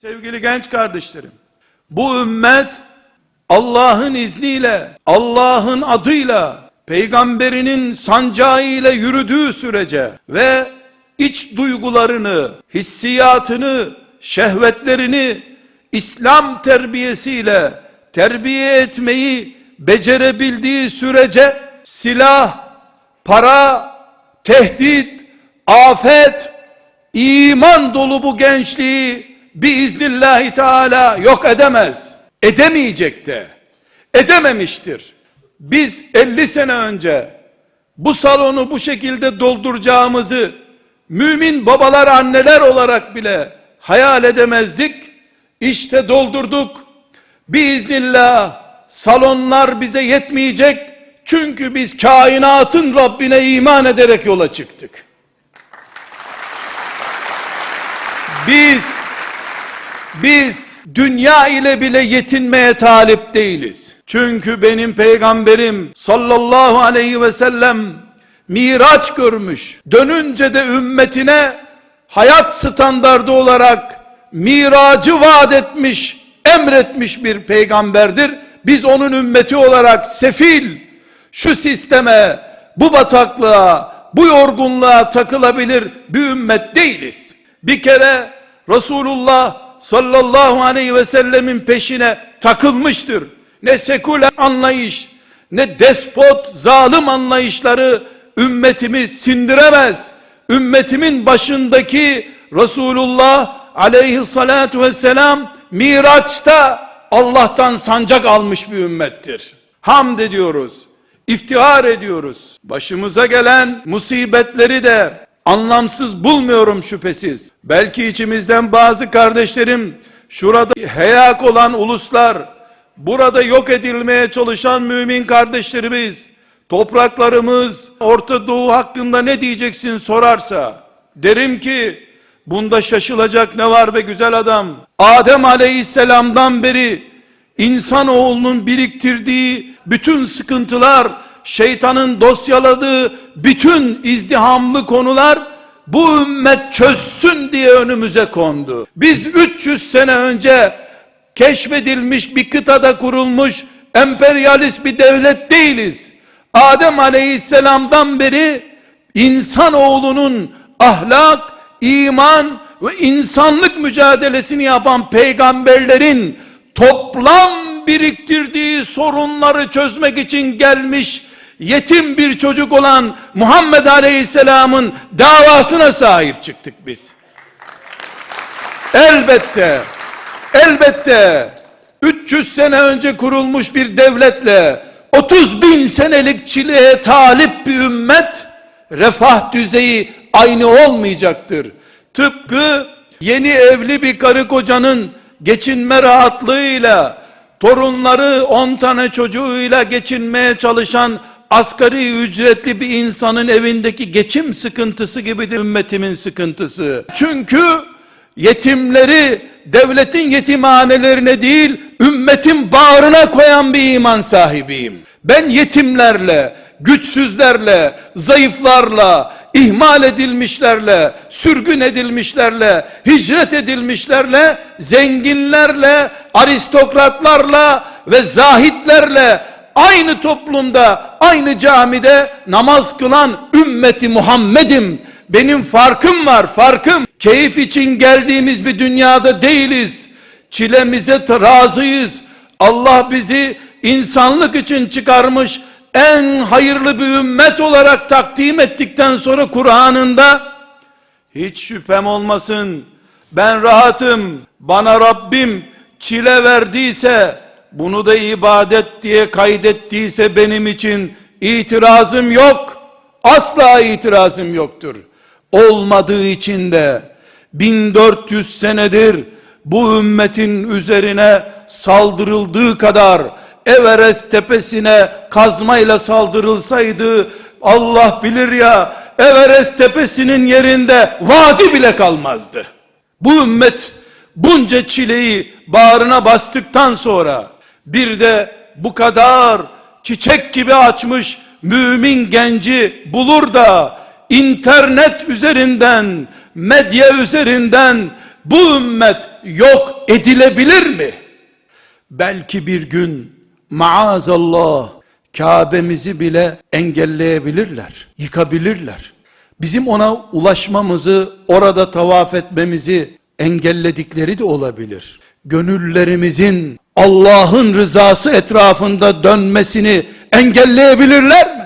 Sevgili genç kardeşlerim, bu ümmet Allah'ın izniyle, Allah'ın adıyla, peygamberinin sancağı ile yürüdüğü sürece ve iç duygularını, hissiyatını, şehvetlerini İslam terbiyesiyle terbiye etmeyi becerebildiği sürece silah, para, tehdit, afet, iman dolu bu gençliği biiznillahü teala yok edemez. Edemeyecek de. Edememiştir. Biz 50 sene önce bu salonu bu şekilde dolduracağımızı mümin babalar anneler olarak bile hayal edemezdik. İşte doldurduk. Biiznillah salonlar bize yetmeyecek. Çünkü biz kainatın Rabbine iman ederek yola çıktık. Biz biz dünya ile bile yetinmeye talip değiliz. Çünkü benim peygamberim sallallahu aleyhi ve sellem miraç görmüş. Dönünce de ümmetine hayat standardı olarak miracı vaat etmiş, emretmiş bir peygamberdir. Biz onun ümmeti olarak sefil, şu sisteme, bu bataklığa, bu yorgunluğa takılabilir bir ümmet değiliz. Bir kere Resulullah sallallahu aleyhi ve sellemin peşine takılmıştır. Ne seküler anlayış, ne despot, zalim anlayışları ümmetimi sindiremez. Ümmetimin başındaki Resulullah aleyhissalatu vesselam Miraç'ta Allah'tan sancak almış bir ümmettir. Hamd ediyoruz, iftihar ediyoruz. Başımıza gelen musibetleri de anlamsız bulmuyorum şüphesiz. Belki içimizden bazı kardeşlerim şurada heyak olan uluslar, burada yok edilmeye çalışan mümin kardeşlerimiz, topraklarımız, Orta Doğu hakkında ne diyeceksin sorarsa, derim ki, bunda şaşılacak ne var be güzel adam? Adem aleyhisselamdan beri, insanoğlunun biriktirdiği bütün sıkıntılar, şeytanın dosyaladığı bütün izdihamlı konular bu ümmet çözsün diye önümüze kondu. Biz 300 sene önce keşfedilmiş bir kıtada kurulmuş emperyalist bir devlet değiliz. Adem aleyhisselamdan beri insanoğlunun ahlak, iman ve insanlık mücadelesini yapan peygamberlerin toplam biriktirdiği sorunları çözmek için gelmiş yetim bir çocuk olan Muhammed Aleyhisselam'ın davasına sahip çıktık biz. Elbette, elbette 300 sene önce kurulmuş bir devletle 30 bin senelik çileye talip bir ümmet refah düzeyi aynı olmayacaktır. Tıpkı yeni evli bir karı kocanın geçinme rahatlığıyla torunları 10 tane çocuğuyla geçinmeye çalışan asgari ücretli bir insanın evindeki geçim sıkıntısı gibidir ümmetimin sıkıntısı. Çünkü yetimleri devletin yetimhanelerine değil ümmetin bağrına koyan bir iman sahibiyim. Ben yetimlerle, güçsüzlerle, zayıflarla, ihmal edilmişlerle, sürgün edilmişlerle, hicret edilmişlerle, zenginlerle, aristokratlarla ve zahitlerle aynı toplumda, aynı camide namaz kılan ümmeti Muhammed'im. Benim farkım var, farkım. Keyif için geldiğimiz bir dünyada değiliz. Çilemize razıyız. Allah bizi insanlık için çıkarmış en hayırlı bir ümmet olarak takdim ettikten sonra Kur'an'ında hiç şüphem olmasın ben rahatım bana Rabbim çile verdiyse bunu da ibadet diye kaydettiyse benim için itirazım yok asla itirazım yoktur olmadığı için de 1400 senedir bu ümmetin üzerine saldırıldığı kadar Everest tepesine kazmayla saldırılsaydı Allah bilir ya Everest tepesinin yerinde vadi bile kalmazdı. Bu ümmet bunca çileyi bağrına bastıktan sonra bir de bu kadar çiçek gibi açmış mümin genci bulur da internet üzerinden medya üzerinden bu ümmet yok edilebilir mi? Belki bir gün maazallah Kabe'mizi bile engelleyebilirler, yıkabilirler. Bizim ona ulaşmamızı, orada tavaf etmemizi engelledikleri de olabilir. Gönüllerimizin Allah'ın rızası etrafında dönmesini engelleyebilirler?